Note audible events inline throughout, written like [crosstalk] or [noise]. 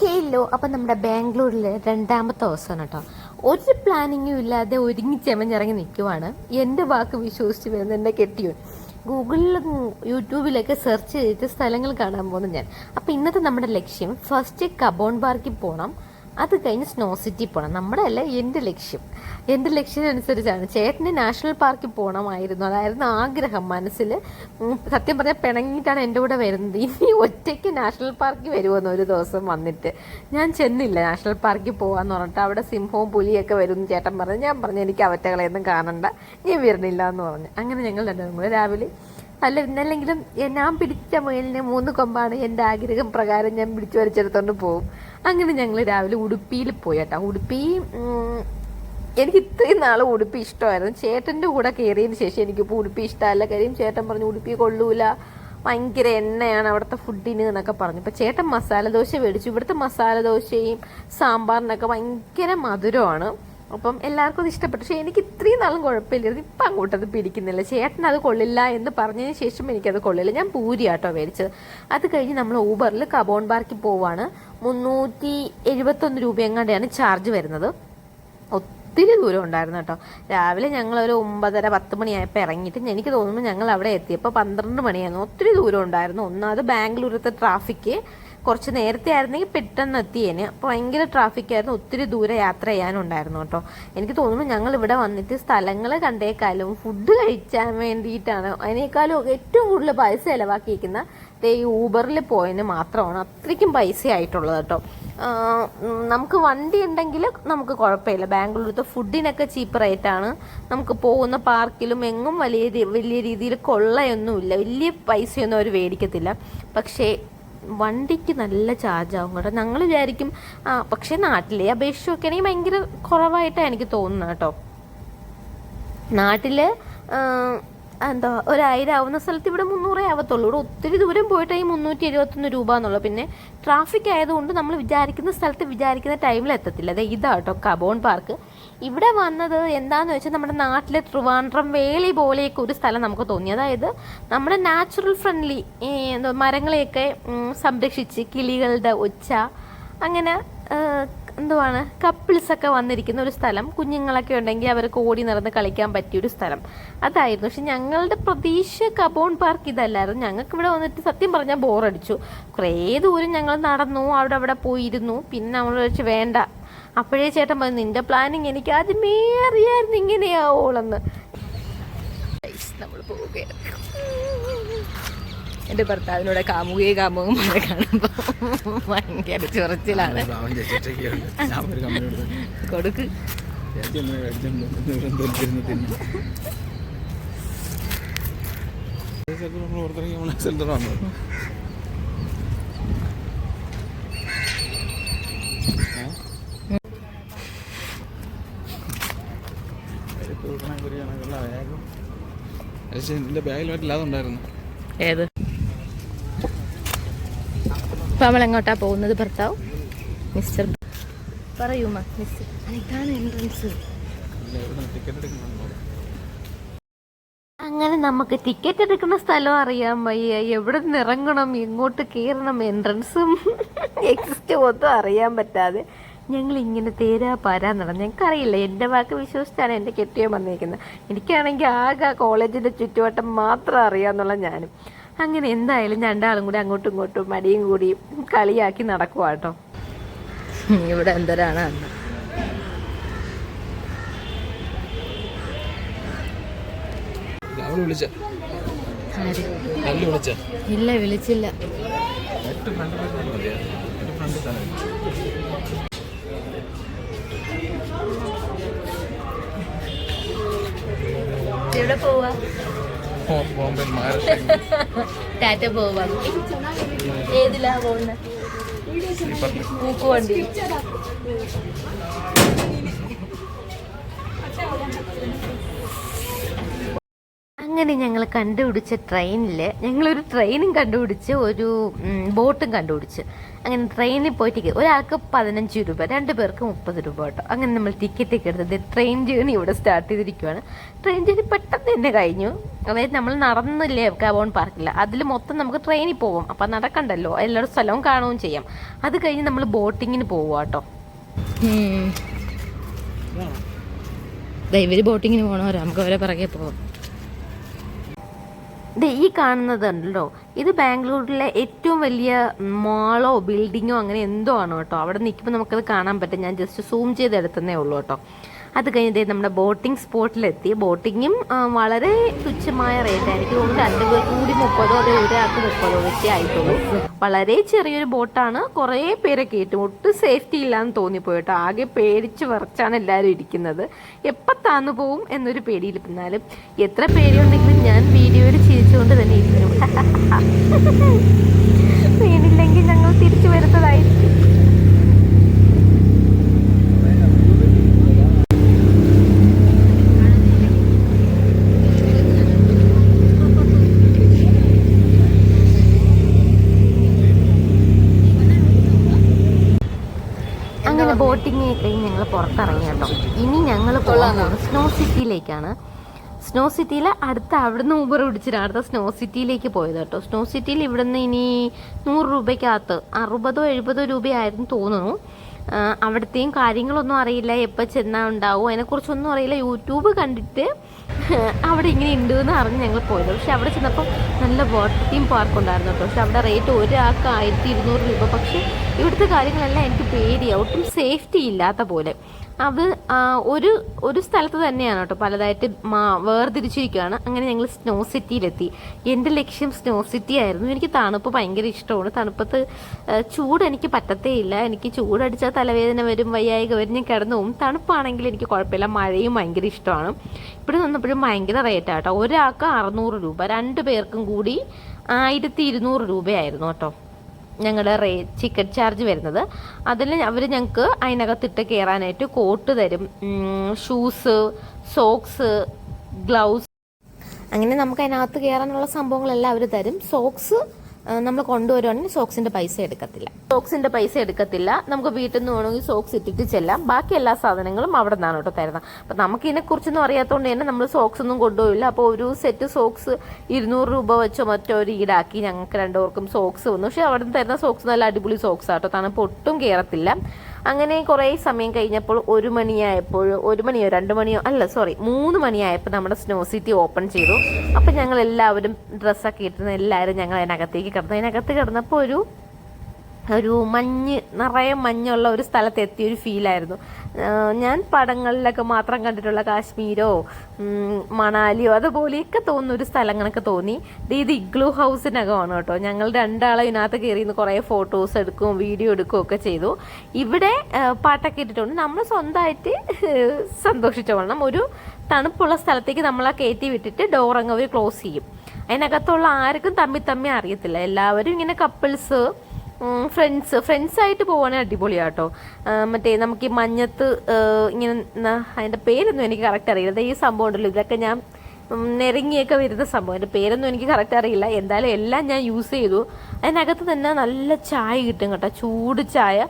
Hello അപ്പം നമ്മുടെ ബാംഗ്ലൂരിൽ രണ്ടാമത്തെ ദിവസമാണ് കേട്ടോ. ഒരു പ്ലാനിങ്ങും ഇല്ലാതെ ഒരുങ്ങി ചെമഞ്ഞിറങ്ങി നിൽക്കുവാണ് എന്റെ വാക്ക് വിശ്വസിച്ച് വരുന്ന എന്റെ കെട്ടിയോൻ ഗൂഗിളിലും യൂട്യൂബിലൊക്കെ സെർച്ച് ചെയ്തിട്ട് സ്ഥലങ്ങൾ കാണാൻ പോകുന്നു ഞാൻ. അപ്പം ഇന്നത്തെ നമ്മുടെ ലക്ഷ്യം ഫസ്റ്റ് കബോൺ പാർക്കിൽ പോകണം അത് കഴിഞ്ഞ് സ്നോ സിറ്റി പോകണം നമ്മുടെ അല്ല എന്റെ ലക്ഷ്യം. എന്റെ ലക്ഷ്യം അനുസരിച്ചാണ് ചേട്ടന് നാഷണൽ പാർക്കിൽ പോകണമായിരുന്നു അതായിരുന്നു ആഗ്രഹം മനസ്സിൽ സത്യം പറഞ്ഞാൽ പിണങ്ങിയിട്ടാണ് എന്റെ കൂടെ വരുന്നത്. ഇനി ഒറ്റയ്ക്ക് നാഷണൽ പാർക്കിൽ വരുമെന്ന് ഒരു ദിവസം വന്നിട്ട്. ഞാൻ ചെന്നില്ല നാഷണൽ പാർക്കിൽ പോകാമെന്ന് പറഞ്ഞിട്ട്. അവിടെ സിംഹവും പുലിയൊക്കെ വരും എന്ന് ചേട്ടൻ പറഞ്ഞു. ഞാൻ പറഞ്ഞു എനിക്ക് അവറ്റകളെയൊന്നും കാണണ്ട. ഞാൻ വരുന്നില്ല എന്ന് പറഞ്ഞു. അങ്ങനെ ഞങ്ങൾ രണ്ടുപേരും കൂടെ രാവിലെ അല്ല ഇന്നല്ലെങ്കിലും ഞാൻ പിടിച്ച മുയലിന് മൂന്ന് കൊമ്പാണ് എന്റെ ആഗ്രഹം പ്രകാരം ഞാൻ പിടിച്ചു വരച്ചെടുത്തോണ്ട് പോകും അങ്ങനെ ഞങ്ങൾ രാവിലെ ഉടുപ്പിയിൽ പോയി കേട്ടോ. ഉടുപ്പി എനിക്ക് ഇത്രയും നാൾ ഉടുപ്പി ഇഷ്ടമായിരുന്നു. ചേട്ടന്റെ കൂടെ കയറിയതിന് ശേഷം എനിക്കിപ്പോൾ ഉടുപ്പി ഇഷ്ടമല്ല. കാര്യം ചേട്ടൻ പറഞ്ഞു ഉടുപ്പി കൊള്ളൂല. ഭയങ്കര എണ്ണയാണ് അവിടുത്തെ ഫുഡിന് എന്നൊക്കെ പറഞ്ഞു. ഇപ്പം ചേട്ടൻ മസാല ദോശ മേടിച്ചു. ഇവിടുത്തെ മസാല ദോശയും സാമ്പാറിനൊക്കെ ഭയങ്കര മധുരമാണ്. അപ്പം എല്ലാവർക്കും അത് ഇഷ്ടപ്പെട്ടു. പക്ഷേ എനിക്ക് ഇത്രയും നാളും കുഴപ്പമില്ലായിരുന്നു. ഇപ്പം അങ്ങോട്ട് പിടിക്കുന്നില്ല. ചേട്ടൻ അത് കൊള്ളില്ല എന്ന് പറഞ്ഞതിന് ശേഷം എനിക്കത് കൊള്ളില്ല. ഞാൻ പൂരി ആട്ടോ മേടിച്ചത്. അത് കഴിഞ്ഞ് നമ്മൾ ഊബറിൽ കബോൺ ബാർക്ക് പോവാണ്. മുന്നൂറ്റി എഴുപത്തൊന്ന് രൂപ എങ്ങാണ്ടാണ് ചാർജ് വരുന്നത്. ഒത്തിരി ദൂരം ഉണ്ടായിരുന്നു കേട്ടോ. രാവിലെ ഞങ്ങൾ ഒരു ഒമ്പതര പത്ത് മണിയായപ്പോൾ ഇറങ്ങിയിട്ട് എനിക്ക് തോന്നുന്നു ഞങ്ങൾ അവിടെ എത്തിയപ്പോൾ പന്ത്രണ്ട് മണിയായിരുന്നു. ഒത്തിരി ദൂരം ഉണ്ടായിരുന്നു. ഒന്നാമത് ബാംഗ്ലൂരത്തെ ട്രാഫിക്ക്. കുറച്ച് നേരത്തെ ആയിരുന്നെങ്കിൽ പെട്ടെന്ന് എത്തിയേനെ. അപ്പോൾ ഭയങ്കര ട്രാഫിക് ആയിരുന്നു. ഒത്തിരി ദൂരെ യാത്ര ചെയ്യാനുണ്ടായിരുന്നു കേട്ടോ. എനിക്ക് തോന്നുന്നു ഞങ്ങൾ ഇവിടെ വന്നിട്ട് സ്ഥലങ്ങൾ കണ്ടേക്കാളും ഫുഡ് കഴിക്കാൻ വേണ്ടിയിട്ടാണ്. അതിനേക്കാളും ഏറ്റവും കൂടുതൽ പൈസ ചിലവാക്കിയിരിക്കുന്ന ഈ ഊബറിൽ പോയതിന് മാത്രമാണ് അത്രയ്ക്കും പൈസ ആയിട്ടുള്ളത് കേട്ടോ നമുക്ക് വണ്ടി ഉണ്ടെങ്കിൽ നമുക്ക് കുഴപ്പമില്ല. ബാംഗ്ലൂരത്തെ ഫുഡിനൊക്കെ ചീപ്പ് റേറ്റാണ് നമുക്ക് പോകുന്ന പാർക്കിലും എങ്ങും വലിയ വലിയ രീതിയിൽ കൊള്ളയൊന്നുമില്ല. വലിയ പൈസയൊന്നും അവർ മേടിക്കത്തില്ല. പക്ഷേ വണ്ടിക്ക് നല്ല ചാർജ് ആവും കേട്ടോ. ഞങ്ങൾ വിചാരിക്കും ആ പക്ഷേ നാട്ടിലെ അപേക്ഷിച്ച് നോക്കുകയാണെങ്കിൽ ഭയങ്കര കുറവായിട്ടാണ് എനിക്ക് തോന്നുന്നത് കേട്ടോ. നാട്ടിൽ എന്താ ഒരായിരം ആവുന്ന സ്ഥലത്ത് ഇവിടെ മുന്നൂറേ ആവത്തുള്ളൂ. ഇവിടെ ഒത്തിരി ദൂരം പോയിട്ട് ഈ മുന്നൂറ്റി എഴുപത്തൊന്ന് രൂപ എന്നുള്ളത്. പിന്നെ ട്രാഫിക് ആയതുകൊണ്ട് നമ്മൾ വിചാരിക്കുന്ന സ്ഥലത്ത് വിചാരിക്കുന്ന ടൈമിൽ എത്തത്തില്ല. അതെ ഇതാട്ടോ കബോൺ പാർക്ക്. ഇവിടെ വന്നത് എന്താന്ന് വെച്ചാൽ നമ്മുടെ നാട്ടിലെ ട്രിവാൻഡ്രം വേളി പോലെയൊക്കെ ഒരു സ്ഥലം നമുക്ക് തോന്നി. അതായത് നമ്മുടെ നാച്ചുറൽ ഫ്രണ്ട്ലി എന്താ മരങ്ങളെയൊക്കെ സംരക്ഷിച്ച് കിളികളുടെ ഒച്ച അങ്ങനെ എന്തുവാണ് കപ്പിൾസൊക്കെ വന്നിരിക്കുന്ന ഒരു സ്ഥലം. കുഞ്ഞുങ്ങളൊക്കെ ഉണ്ടെങ്കിൽ അവർക്ക് ഓടി നടന്ന് കളിക്കാൻ പറ്റിയ ഒരു സ്ഥലം. അതായിരുന്നു. പക്ഷെ ഞങ്ങളുടെ പ്രതീക്ഷ കബോൺ പാർക്ക് ഇതല്ലായിരുന്നു. ഞങ്ങൾക്ക് ഇവിടെ വന്നിട്ട് സത്യം പറഞ്ഞാൽ ബോറടിച്ചു കുറേ ദൂരം ഞങ്ങൾ നടന്നു അവിടെ അവിടെ പോയിരുന്നു. പിന്നെ നമ്മൾ വെച്ച് വേണ്ട അപ്പോഴേ ചേട്ടൻ പറഞ്ഞു നിന്റെ പ്ലാനിങ് എനിക്ക് ആദ്യമേ അറിയായിരുന്നു ഇങ്ങനെയാവോളെന്ന് നമ്മൾ പോവുകയാണ് എന്റെ ഭർത്താവിനോട് കാമുകയെ കാണുമ്പോൾ ഭയങ്കര ചൊറച്ചിലാണ്. കൊടുക്ക് ഒന്ന് മേടിച്ചോണ്ട് വന്ന് തൊലിച്ചിരുന്ന് തിന്നു. ഒരു സ്ഥലത്ത് നമ്മൾ പുറത്തിറങ്ങി നമ്മളെ സ്ഥലത്തോട്ട് വന്നത്. ഏ? പരിപ്പ് കൊടുക്കണ ഒരു കണക്കുള്ള ബാഗും. ചേച്ചി, നിന്റെ ബാഗിൽ ഉണ്ടായിരുന്നു. ഏത്? ഇപ്പം നമ്മൾ എങ്ങോട്ടാ പോകുന്നത് ഭർത്താവ്? മിസ്റ്റർ പറയൂ മാ മിസ്റ്റർ. ഇതാണ് എൻട്രൻസ് അങ്ങനെ നമുക്ക് ടിക്കറ്റ് എടുക്കുന്ന സ്ഥലം അറിയാൻ വയ്യ. എവിടെ നിന്ന് ഇറങ്ങണം എങ്ങോട്ട് കയറണം എൻട്രൻസും എക്സിസ്റ്റും ഒന്നും അറിയാൻ പറ്റാതെ. ഞങ്ങൾ ഇങ്ങനെ തേരാ പാരാ നടന്നു. ഞങ്ങൾക്കറിയില്ല എന്റെ വാക്ക് വിശ്വസിച്ചാണ് എന്റെ കെട്ടിയോ വന്നിരിക്കുന്നത്. എനിക്കാണെങ്കിൽ ആകെ ആ കോളേജിന്റെ ചുറ്റുവട്ടം മാത്രം അറിയാമെന്നുള്ള ഞാനും. അങ്ങനെ എന്തായാലും രണ്ടാളും കൂടി അങ്ങോട്ടും ഇങ്ങോട്ടും മടിയും കൂടി കളിയാക്കി നടക്കുക കേട്ടോ. ഇവിടെ എന്തരാണ് അന്ന്? ഇല്ല വിളിച്ചില്ല. എവിടെ പോവാ? [laughs] ടാറ്റ പോവാ. ഏതിലാ പോകുന്നത് പൂക്കുവണ്ടി അങ്ങനെ ഞങ്ങൾ കണ്ടുപിടിച്ച ട്രെയിനിൽ ഞങ്ങളൊരു ട്രെയിനും കണ്ടുപിടിച്ച് ഒരു ബോട്ടും കണ്ടുപിടിച്ച്. അങ്ങനെ ട്രെയിനിൽ പോയിട്ട് ഒരാൾക്ക് പതിനഞ്ച് രൂപ രണ്ട് പേർക്ക് മുപ്പത് രൂപ കേട്ടോ. അങ്ങനെ നമ്മൾ ടിക്കറ്റ് ഒക്കെ എടുത്തത് ട്രെയിൻ ജേണി ഇവിടെ സ്റ്റാർട്ട് ചെയ്തിരിക്കുവാണ്. ട്രെയിൻ ജേണി പെട്ടെന്ന് തന്നെ കഴിഞ്ഞു. അതായത് നമ്മൾ നടന്നില്ലേ കാബോൺ പാർക്കില്ല അതിൽ മൊത്തം നമുക്ക് ട്രെയിനിൽ പോവും അപ്പം നടക്കണ്ടല്ലോ. എല്ലാവരും സ്ഥലവും കാണുകയും ചെയ്യാം. അത് കഴിഞ്ഞ് നമ്മൾ ബോട്ടിങ്ങിന് പോവുക കേട്ടോ. ഇവർ ബോട്ടിങ്ങിന് പോകണവരാ നമുക്ക് അവരെ പിറകെ ദേ ഈ കാണുന്നതുണ്ടല്ലോ ഇത് ബാംഗ്ലൂരിലെ ഏറ്റവും വലിയ മാളോ ബിൽഡിങ്ങോ അങ്ങനെ എന്തോ ആണ് കേട്ടോ. അവിടെ നിൽക്കുമ്പോൾ നമുക്കത് കാണാൻ പറ്റും. ഞാൻ ജസ്റ്റ് സൂം ചെയ്ത് എടുത്തതേ ഉള്ളൂ കേട്ടോ. അത് കഴിഞ്ഞ് നമ്മുടെ ബോട്ടിംഗ് സ്പോട്ടിലെത്തി ബോട്ടിങ്ങും വളരെ തുച്ഛമായ റേറ്റ് ആയിരിക്കും. ഒരു രണ്ട് പേർ കൂടി മുപ്പതോ അതോ ഒരാൾക്ക് മുപ്പതോ വെച്ചേ ആയിട്ടുള്ളൂ. വളരെ ചെറിയൊരു ബോട്ടാണ് കുറേ പേരെ കയറ്റും ഒട്ടും സേഫ്റ്റി ഇല്ലാന്ന് തോന്നിപ്പോയി കേട്ടോ ആകെ പേടിച്ച് വറച്ചാണ് എല്ലാവരും ഇരിക്കുന്നത്. എപ്പോൾ താന്നു പോവും എന്നൊരു പേടിയിൽ പിന്നാലും എത്ര പേടിയുണ്ടെങ്കിലും ഞാൻ വീഡിയോയിൽ ചിരിച്ചുകൊണ്ട് തന്നെ ഇരിക്കുന്നു വീണില്ലെങ്കിൽ [laughs] ഞങ്ങൾ തിരിച്ചു വരുന്നതായിരിക്കും അങ്ങനെ ബോട്ടിങ് കഴിഞ്ഞ് ഞങ്ങൾ പുറത്തിറങ്ങി കേട്ടോ. ഇനി ഞങ്ങൾ പോകുന്നത് സ്നോ സിറ്റിയിലേക്കാണ് സ്നോ സിറ്റിയിൽ അടുത്ത അവിടുന്ന് ഊബർ പിടിച്ചിട്ട് അടുത്ത സ്നോ സിറ്റിയിലേക്ക് പോയത് കേട്ടോ. സ്നോ സിറ്റിയിൽ ഇവിടുന്ന് ഇനി നൂറ് രൂപയ്ക്കകത്ത് അറുപതോ എഴുപതോ രൂപയായിരുന്നു തോന്നുന്നു. അവിടുത്തെയും കാര്യങ്ങളൊന്നും അറിയില്ല എപ്പോൾ ചെന്നാൽ ഉണ്ടാവും അതിനെക്കുറിച്ചൊന്നും അറിയില്ല. യൂട്യൂബ് കണ്ടിട്ട് [laughs] അവിടെ ഇങ്ങനെ ഉണ്ട് എന്ന് അറിഞ്ഞ് ഞങ്ങൾ പോയത്. പക്ഷെ അവിടെ ചെന്നപ്പോൾ നല്ല വാട്ടർ തീം പാർക്ക് ഉണ്ടായിരുന്നു കേട്ടോ. പക്ഷെ അവിടെ റേറ്റ് ഒരാൾക്ക് ആയിരത്തി ഇരുന്നൂറ് രൂപ. പക്ഷേ ഇവിടുത്തെ കാര്യങ്ങളെല്ലാം എനിക്ക് പേടിയാണ് ഒട്ടും സേഫ്റ്റി ഇല്ലാത്ത പോലെ. അത് ഒരു ഒരു സ്ഥലത്ത് തന്നെയാണ് കേട്ടോ പലതായിട്ട് മാ- വേർതിരിച്ചിരിക്കുകയാണ് അങ്ങനെ ഞങ്ങൾ സ്നോ സിറ്റിയിലെത്തി എന്റെ ലക്ഷ്യം സ്നോ സിറ്റി ആയിരുന്നു. എനിക്ക് തണുപ്പ് ഭയങ്കര ഇഷ്ടമാണ്. തണുപ്പത്ത് ചൂട് എനിക്ക് പറ്റത്തേ ഇല്ല. എനിക്ക് ചൂടടിച്ചാൽ തലവേദന വരും വയ്യായിക വരും. ഞാൻ കിടന്നു പോകും തണുപ്പാണെങ്കിൽ എനിക്ക് കുഴപ്പമില്ല. മഴയും ഭയങ്കര ഇഷ്ടമാണ്. ഇവിടെ നിന്നപ്പോഴും ഭയങ്കര റേറ്റ് ആട്ടോ ഒരാൾക്ക് അറുന്നൂറ് രൂപ രണ്ട് പേർക്കും കൂടി ആയിരത്തി ഇരുന്നൂറ് രൂപയായിരുന്നു കേട്ടോ. ഞങ്ങളുടെ റേ ചിക്കൻ ചാർജ് വരുന്നത്. അതിൽ അവർ ഞങ്ങൾക്ക് അതിനകത്തിട്ട് കയറാനായിട്ട് കോട്ട് തരും. ഷൂസ് സോക്സ് ഗ്ലൗസ് അങ്ങനെ നമുക്ക് അതിനകത്ത് കയറാനുള്ള സംഭവങ്ങളെല്ലാം അവർ തരും. സോക്സ് നമ്മൾ കൊണ്ടുവരുവാണെങ്കിൽ സോക്സിന്റെ പൈസ എടുക്കത്തില്ല. സോക്സിന്റെ പൈസ എടുക്കത്തില്ല. നമുക്ക് വീട്ടിൽ നിന്ന് വേണമെങ്കിൽ സോക്സ് ഇട്ടിട്ട് ചെല്ലാം. ബാക്കി എല്ലാ സാധനങ്ങളും അവിടെ നിന്നാണ് കേട്ടോ തരുന്നത്. അപ്പം നമുക്ക് ഇതിനെക്കുറിച്ചൊന്നും അറിയാത്തതുകൊണ്ട് തന്നെ നമ്മൾ സോക്സ് ഒന്നും കൊണ്ടുപോയില്ല. അപ്പോൾ ഒരു സെറ്റ് സോക്സ് ഇരുന്നൂറ് രൂപ വെച്ചോ മറ്റോ ഒരു ഈടാക്കി ഞങ്ങൾക്ക് രണ്ടുപേർക്കും സോക്സ് വന്നു. പക്ഷെ അവിടെ നിന്ന് തരുന്ന സോക്സ് നല്ല അടിപൊളി സോക്സ് ആട്ടോ തണുപ്പ് ഒട്ടും കയറത്തില്ല അങ്ങനെ കുറേ സമയം കഴിഞ്ഞപ്പോൾ ഒരു മണിയായപ്പോൾ ഒരു മണിയോ രണ്ട് മണിയോ അല്ല സോറി മൂന്ന് മണിയായപ്പോൾ നമ്മുടെ സ്നോ സിറ്റി ഓപ്പൺ ചെയ്തു. അപ്പം ഞങ്ങൾ എല്ലാവരും ഡ്രസ്സൊക്കെ ഇട്ടിരുന്ന എല്ലാവരും ഞങ്ങൾ അതിനകത്തേക്ക് കിടന്നു. അതിനകത്ത് കിടന്നപ്പോൾ ഒരു ഒരു മഞ്ഞ് നിറയെ മഞ്ഞുള്ള ഒരു സ്ഥലത്ത് എത്തിയ ഒരു ഫീലായിരുന്നു ഞാൻ പടങ്ങളിലൊക്കെ മാത്രം കണ്ടിട്ടുള്ള കാശ്മീരോ മണാലിയോ അതുപോലെയൊക്കെ തോന്നുന്ന ഒരു സ്ഥലങ്ങളൊക്കെ തോന്നി. ഇത് ഇഗ്ലൂ ഹൗസിനകമാണ് കേട്ടോ. ഞങ്ങൾ രണ്ടാളും ഇതിനകത്ത് കയറി നിന്ന് കുറേ ഫോട്ടോസ് എടുക്കും വീഡിയോ എടുക്കുകയും ഒക്കെ ചെയ്തു. ഇവിടെ പാട്ടൊക്കെ ഇട്ടിട്ടുണ്ട്. നമ്മൾ സ്വന്തമായിട്ട് സന്തോഷിച്ചോളണം ഒരു തണുപ്പുള്ള സ്ഥലത്തേക്ക് നമ്മളെ കയറ്റി വിട്ടിട്ട് ഡോറങ്ങ് ക്ലോസ് ചെയ്യും. അതിനകത്തുള്ള ആർക്കും തമ്മി തമ്മി അറിയത്തില്ല. എല്ലാവരും ഇങ്ങനെ കപ്പിൾസ് ഫ്രണ്ട്സ് ഫ്രണ്ട്സ് ആയിട്ട് പോവാണെങ്കിൽ അടിപൊളിയാട്ടോ. മറ്റേ നമുക്ക് ഈ മഞ്ഞത്ത് ഇങ്ങനെ അതിന്റെ പേരൊന്നും എനിക്ക് കറക്റ്റ് അറിയില്ല. ഈ സംഭവം ഉണ്ടല്ലോ ഇതൊക്കെ ഞാൻ നിരങ്ങിയൊക്കെ വരുന്ന സംഭവം. അതിന്റെ പേരൊന്നും എനിക്ക് കറക്റ്റ് അറിയില്ല. എന്തായാലും എല്ലാം ഞാൻ യൂസ് ചെയ്തു. അതിനകത്ത് തന്നെ നല്ല ചായ കിട്ടും കേട്ടോ. ചൂട് ചായ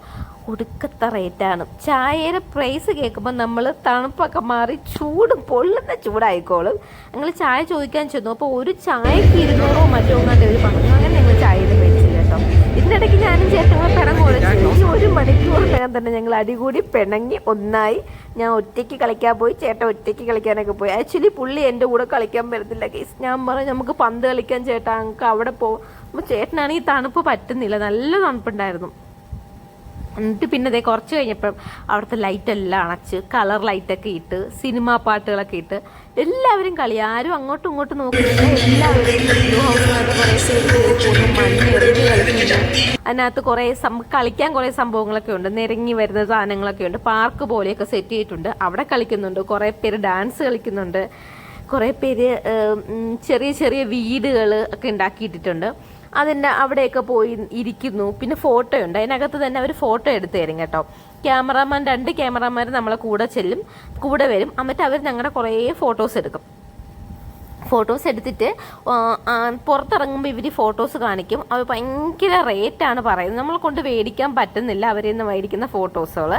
ഒടുക്കത്തെ റേറ്റാണ് ചായയുടെ പ്രൈസ് കേൾക്കുമ്പോൾ നമ്മൾ തണുപ്പൊക്കെ മാറി ചൂട് പൊള്ളുന്ന ചൂടായിക്കോളും. ഞങ്ങൾ ചായ ചോദിക്കാൻ ചെന്നു. അപ്പോൾ ഒരു ചായക്ക് ഇരുന്നൂറോ മറ്റോ എങ്ങാണ്ട് ഒരു പറഞ്ഞു. അങ്ങനെ ഞങ്ങൾ ചായ ഇതിനിടയ്ക്ക് ഞാനും ചേട്ടൻ പിണങ്ങ് ഒളിച്ചു ഈ ഒരു മണിക്കൂറിനകം തന്നെ ഞങ്ങൾ അടികൂടി പിണങ്ങി ഒന്നായി. ഞാൻ ഒറ്റയ്ക്ക് കളിക്കാൻ പോയി ചേട്ടൻ ഒറ്റയ്ക്ക് കളിക്കാനൊക്കെ പോയി. ആക്ച്വലി പുള്ളി എന്റെ കൂടെ കളിക്കാൻ പറ്റത്തില്ല കേസ് ഞാൻ പറഞ്ഞു നമുക്ക് പന്ത് കളിക്കാൻ ചേട്ടാ നമുക്ക് അവിടെ പോകും അപ്പോൾ ചേട്ടനാണെങ്കിൽ തണുപ്പ് പറ്റുന്നില്ല നല്ല തണുപ്പുണ്ടായിരുന്നു. എന്നിട്ട് പിന്നെ ദേ കുറച്ച് കഴിഞ്ഞപ്പോൾ അവിടുത്തെ ലൈറ്റ് എല്ലാം അണച്ച് കളർ ലൈറ്റൊക്കെ ഇട്ട് സിനിമാ പാട്ടുകളൊക്കെ ഇട്ട് എല്ലാവരും കളി. ആരും അങ്ങോട്ടും ഇങ്ങോട്ടും നോക്കുന്നില്ല. എല്ലാവരും അതിനകത്ത് കുറേ കളിക്കാൻ കുറേ സംഭവങ്ങളൊക്കെ ഉണ്ട്. നിരങ്ങി വരുന്ന സാധനങ്ങളൊക്കെ ഉണ്ട്. പാർക്ക് പോലെയൊക്കെ സെറ്റ് ചെയ്തിട്ടുണ്ട്. അവിടെ കളിക്കുന്നുണ്ട്. കുറേ പേര് ഡാൻസ് കളിക്കുന്നുണ്ട്. കുറേ പേര് ചെറിയ ചെറിയ വീടുകൾ ഒക്കെ ഉണ്ടാക്കിയിട്ടിട്ടുണ്ട്. അതിന്റെ അവിടെയൊക്കെ പോയി ഇരിക്കുന്നു. പിന്നെ ഫോട്ടോ ഉണ്ട്. അതിനകത്ത് തന്നെ അവർ ഫോട്ടോ എടുത്ത് തരും കേട്ടോ. ക്യാമറാമാൻ രണ്ട് ക്യാമറാമാർ നമ്മളെ കൂടെ ചെല്ലും കൂടെ വരും. എന്നിട്ട് അവർ ഞങ്ങളുടെ കുറേ ഫോട്ടോസ് എടുക്കും. ഫോട്ടോസ് എടുത്തിട്ട് പുറത്തിറങ്ങുമ്പോൾ ഇവർ ഫോട്ടോസ് കാണിക്കും. അവർ ഭയങ്കര റേറ്റാണ് പറയുന്നത്. നമ്മൾ കൊണ്ട് മേടിക്കാൻ പറ്റുന്നില്ല അവരിൽ നിന്ന് മേടിക്കുന്ന ഫോട്ടോസുകൾ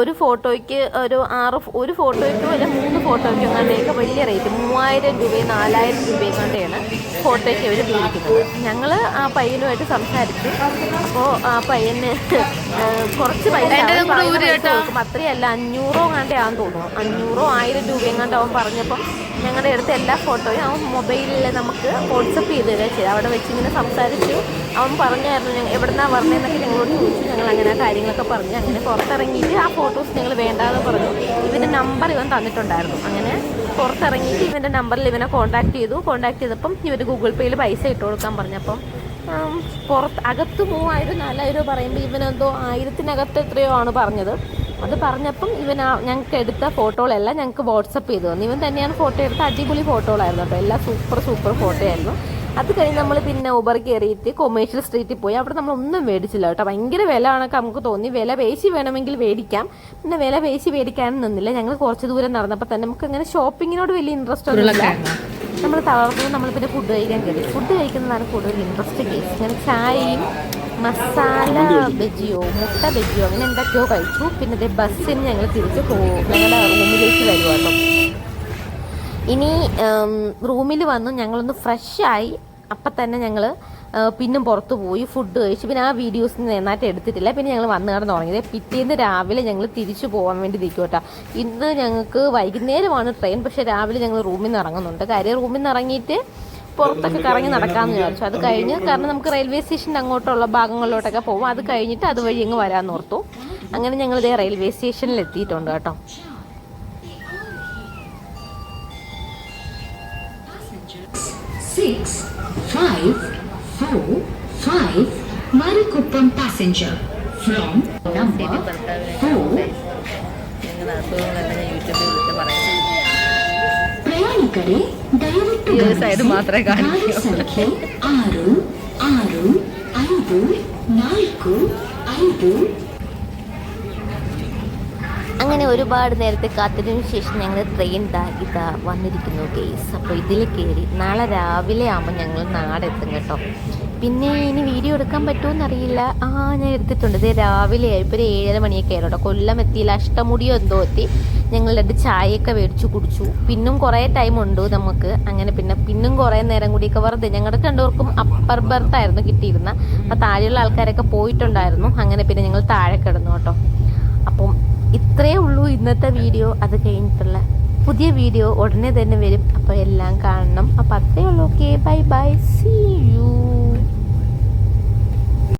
ഒരു ഫോട്ടോയ്ക്ക് ഒരു ആറ് ഒരു ഫോട്ടോയ്ക്ക് അല്ല മൂന്ന് ഫോട്ടോയ്ക്ക് അങ്ങനെയൊക്കെ വലിയ റേറ്റ് മൂവായിരം രൂപയും നാലായിരം രൂപയും കണ്ടാണ് ഫോട്ടോയ്ക്ക് അവർ മേടിക്കുന്നത്. ഞങ്ങൾ ആ പയ്യനുമായിട്ട് സംസാരിച്ചു. അപ്പോൾ ആ പയ്യന് കുറച്ച് പൈസ അത്രയല്ല അഞ്ഞൂറോ കണ്ടേ ആണെന്ന് തോന്നുന്നു. അഞ്ഞൂറോ ആയിരം രൂപയും കണ്ട് അവൻ പറഞ്ഞപ്പം ഞങ്ങളുടെ അടുത്ത് എല്ലാ ഫോട്ടോയും അവൻ മൊബൈലിൽ നമുക്ക് വാട്സപ്പ് ചെയ്ത് തരിക ചെയ്തു. അവിടെ വെച്ച് ഇങ്ങനെ സംസാരിച്ചു. അവൻ പറഞ്ഞായിരുന്നു ഞങ്ങൾ എവിടെന്നാണ് പറഞ്ഞതെന്നൊക്കെ ഞങ്ങളോട് ചോദിച്ചു. ഞങ്ങൾ അങ്ങനെ കാര്യങ്ങളൊക്കെ പറഞ്ഞു. അങ്ങനെ പുറത്തിറങ്ങിയിട്ട് ആ ഫോട്ടോസ് ഞങ്ങൾ വേണ്ടാന്ന് പറഞ്ഞു. ഇവന്റെ നമ്പർ ഇവൻ തന്നിട്ടുണ്ടായിരുന്നു. അങ്ങനെ പുറത്തിറങ്ങിയിട്ട് ഇവന്റെ നമ്പറിൽ ഇവനെ കോൺടാക്ട് ചെയ്തു. കോൺടാക്ട് ചെയ്തപ്പം ഇവർ ഗൂഗിൾ പേയിൽ പൈസ ഇട്ട് കൊടുക്കാൻ പറഞ്ഞപ്പം പുറത്ത് അകത്ത് മൂവായിരം നാലായിരം പറയുമ്പോൾ ഇവനെന്തോ ആയിരത്തിനകത്ത് എത്രയോ ആണ് പറഞ്ഞത്. അത് പറഞ്ഞപ്പം ഇവൻ ആ ഞങ്ങൾക്ക് എടുത്ത ഫോട്ടോകളെല്ലാം ഞങ്ങൾക്ക് വാട്സപ്പ് ചെയ്തു തന്നു. ഇവൻ തന്നെയാണ് ഫോട്ടോ എടുത്ത അടിപൊളി ഫോട്ടോകളായിരുന്നു കേട്ടോ. എല്ലാം സൂപ്പർ സൂപ്പർ ഫോട്ടോ ആയിരുന്നു അത് കഴിഞ്ഞ് നമ്മൾ പിന്നെ ഊബർ കയറിയിട്ട് കൊമേഴ്ഷ്യൽ സ്ട്രീറ്റിൽ പോയി. അവിടെ നമ്മൾ ഒന്നും മേടിച്ചില്ല കേട്ടോ. ഭയങ്കര വില ആണൊക്കെ നമുക്ക് തോന്നി. വില പേശി വേണമെങ്കിൽ മേടിക്കാം. പിന്നെ വില പേശി മേടിക്കാനും നിന്നില്ല. ഞങ്ങൾ കുറച്ച് ദൂരം നടന്നപ്പോൾ തന്നെ നമുക്ക് അങ്ങനെ ഷോപ്പിങ്ങിനോട് വലിയ ഇൻട്രസ്റ്റ് ഒന്നുമില്ല. നമ്മൾ തളർന്നു നമ്മൾ പിന്നെ ഫുഡ് കഴിക്കാൻ കയറി ഫുഡ് കഴിക്കുന്നതാണ് കൂടുതൽ ഇൻട്രസ്റ്റ് കേസ് ഞാൻ ചായയും മസാല ബജിയോ മുട്ട ബജിയോ അങ്ങനെ എന്തൊക്കെയോ കഴിച്ചു. പിന്നെ ഇത് ബസ്സിന് ഞങ്ങൾ തിരിച്ച് പോകും ഞങ്ങളുടെ റൂമിലേക്ക് വരുവാട്ടോ ഇനി റൂമിൽ വന്നു ഞങ്ങളൊന്ന് ഫ്രഷായി. അപ്പം തന്നെ ഞങ്ങൾ പിന്നും പുറത്തു പോയി ഫുഡ് കഴിച്ചു. പിന്നെ ആ വീഡിയോസ് നന്നായിട്ട് എടുത്തിട്ടില്ല. പിന്നെ ഞങ്ങൾ വന്ന് കിടന്ന് തുടങ്ങിയത് പിറ്റേന്ന് രാവിലെ ഞങ്ങൾ തിരിച്ചു പോകാൻ വേണ്ടി നിൽക്കും കേട്ടോ ഇന്ന് ഞങ്ങൾക്ക് വൈകുന്നേരമാണ് ട്രെയിൻ പക്ഷേ രാവിലെ ഞങ്ങൾ റൂമിൽ നിന്ന് ഇറങ്ങുന്നുണ്ട്. കാര്യം റൂമിൽ നിന്ന് ഇറങ്ങിയിട്ട് പുറത്തൊക്കെ കറങ്ങി നടക്കാന്ന് വിചാരിച്ചു. അത് കഴിഞ്ഞ് കാരണം നമുക്ക് റെയിൽവേ സ്റ്റേഷന്റെ അങ്ങോട്ടുള്ള ഭാഗങ്ങളിലോട്ടൊക്കെ പോകും. അത് കഴിഞ്ഞിട്ട് അതുവഴി ഇങ്ങ് വരാമെന്ന് ഓർത്തു. അങ്ങനെ ഞങ്ങൾ ഇതേ റെയിൽവേ സ്റ്റേഷനിൽ എത്തിയിട്ടുണ്ട് കേട്ടോ. പാസഞ്ചർ ഫ്രോം ഫോർ ഞങ്ങളുടെ അസുഖങ്ങളെല്ലാം യൂട്യൂബിൽ വിളിച്ച് പറയാം ಗಾಡಿ ಕಾಣಿಕೆ. ಸಂಖ್ಯೆ ಆರು ಆರು ಐದು ನಾಲ್ಕು ಐದು അങ്ങനെ ഒരുപാട് നേരത്തെ കാത്തിനു ശേഷം ഞങ്ങൾ ട്രെയിൻ ഇതാ ഇതാ വന്നിരിക്കുന്നു കേസ് അപ്പോൾ ഇതിൽ കയറി നാളെ രാവിലെ ആകുമ്പോൾ ഞങ്ങൾ നാടെത്തും കേട്ടോ പിന്നെ ഇനി വീഡിയോ എടുക്കാൻ പറ്റുമോ അറിയില്ല ആ ഞാൻ എടുത്തിട്ടുണ്ട് ഇത് രാവിലെ ആയി ഇപ്പോൾ ഒരു ഏഴര മണിയൊക്കെ ആയിരുന്നു കേട്ടോ കൊല്ലം എത്തിയില്ല അഷ്ടമുടിയോ എന്തോ എത്തി രണ്ട് ചായയൊക്കെ മേടിച്ചു കുടിച്ചു. പിന്നും കുറേ ടൈം ഉണ്ട് നമുക്ക്. അങ്ങനെ പിന്നെ പിന്നും കുറേ നേരം കൂടിയൊക്കെ വെറുതെ. ഞങ്ങളുടെ കണ്ടവർക്കും അപ്പർ ബർത്ത് ആയിരുന്നു കിട്ടിയിരുന്ന. അപ്പോൾ താഴെയുള്ള ആൾക്കാരൊക്കെ പോയിട്ടുണ്ടായിരുന്നു. അങ്ങനെ പിന്നെ ഞങ്ങൾ താഴെ കിടന്നു കേട്ടോ. അപ്പം ഇത്രയേ ഉള്ളൂ ഇന്നത്തെ വീഡിയോ അത് കഴിഞ്ഞിട്ടുള്ള പുതിയ വീഡിയോ ഉടനെ തന്നെ വരും. അപ്പോൾ എല്ലാം കാണണം. അപ്പോൾ അത്രയേ ഉള്ളൂ. Okay bye bye see you